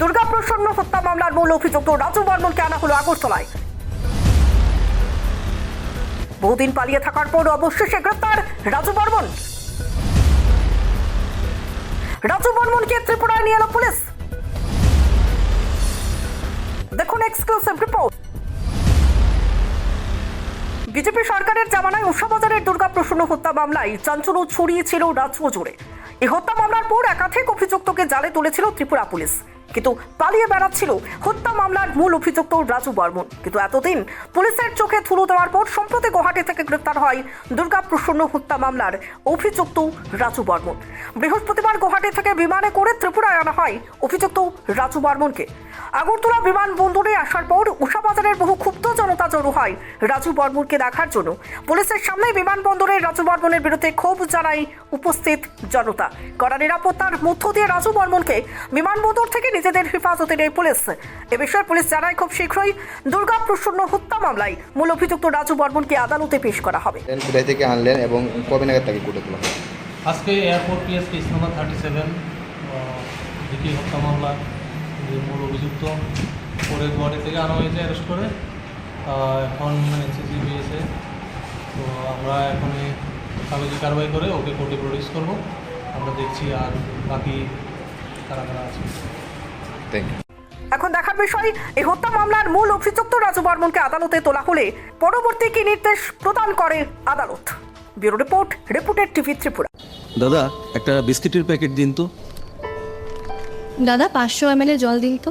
দুর্গা প্রসন্ন হত্যা মামলার মূল অভিযুক্ত রাজু বর্মনকে আনা হলো আগরতলায়? বহুদিন পালিয়ে থাকার পর অবশেষে গ্রেপ্তার রাজু বর্মন। রাজু বর্মনকে ত্রিপুরায় নিয়ে এলো পুলিশ। দেখুন এক্সক্লুসিভ রিপোর্ট। বিজেপি সরকারের জামানায় উষাবাজারের দুর্গা প্রসন্ন হত্যা মামলায় চাঞ্চল্য ছড়িয়েছিল রাজ্য জুড়ে। এই হত্যা মামলার পর একাধিক অভিযুক্তকে জালে তুলেছিল ত্রিপুরা পুলিশ। কিন্তু পালিয়ে বেড়াচ্ছিল হত্যা মামলার মূল অভিযুক্ত রাজু বর্মন। কিন্তু এতদিন পুলিশের চোখে থুলো দেওয়ার পর সম্প্রতি গুয়াহাটি থেকে গ্রেপ্তার হয় দুর্গা প্রসন্ন হত্যা মামলার অভিযুক্ত রাজু বর্মন। বৃহস্পতিবার গুয়াহাটি থেকে বিমানে করে ত্রিপুরায় আনা হয় অভিযুক্ত রাজু বর্মনকে। আগরতলা বিমানবন্দরে আসার পর উষাবাজারের বহু ক্ষুব্ধ জনতা জড়ো হয় রাজু বর্মনকে দেখার জন্য। পুলিশের সামনে বিমানবন্দরে রাজু বর্মনের বিরুদ্ধে ক্ষোভ জানায় উপস্থিত জনতা। কড়া নিরাপত্তার মধ্য দিয়ে রাজু বর্মনকে বিমানবন্দর থেকে নিজেদের হেফাজতে নেয় পুলিশ। এ বিষয়ে পুলিশ জানায় খুব শীঘ্রই দুর্গা প্রসন্ন হত্যা মামলায় মূল অভিযুক্ত রাজু বর্মনকে আদালতে পেশ করা হবে। থেকে আনলেন এবং কবে নাগাদ তাকে কোর্টে তোলা আজকে airport PS case number thirty seven হত্যা মামলা যে মূল অভিযুক্ত পরে গুয়াহাটি থেকে আনা হয়েছে অ্যারেস্ট করে। এখন এনসিসি পেয়েছে তো আমরা এখন এই কাগজি কারবাই করে ওকে কোর্টে প্রডিউস করব। আমরা দেখছি আর বাকি কারা কারা আছে। থ্যাংক ইউ এখন দেখার বিষয় এই হত্যা মামলার মূল অভিযুক্ত রাজু বর্মনকে আদালতে তোলা হলে পরবর্তী কি নির্দেশ প্রদান করে আদালত? Bureau report reported TV Tripura. দাদা একটা বিস্কিটের প্যাকেট দিন তো। দাদা পাঁচশো এম জল দিন তো।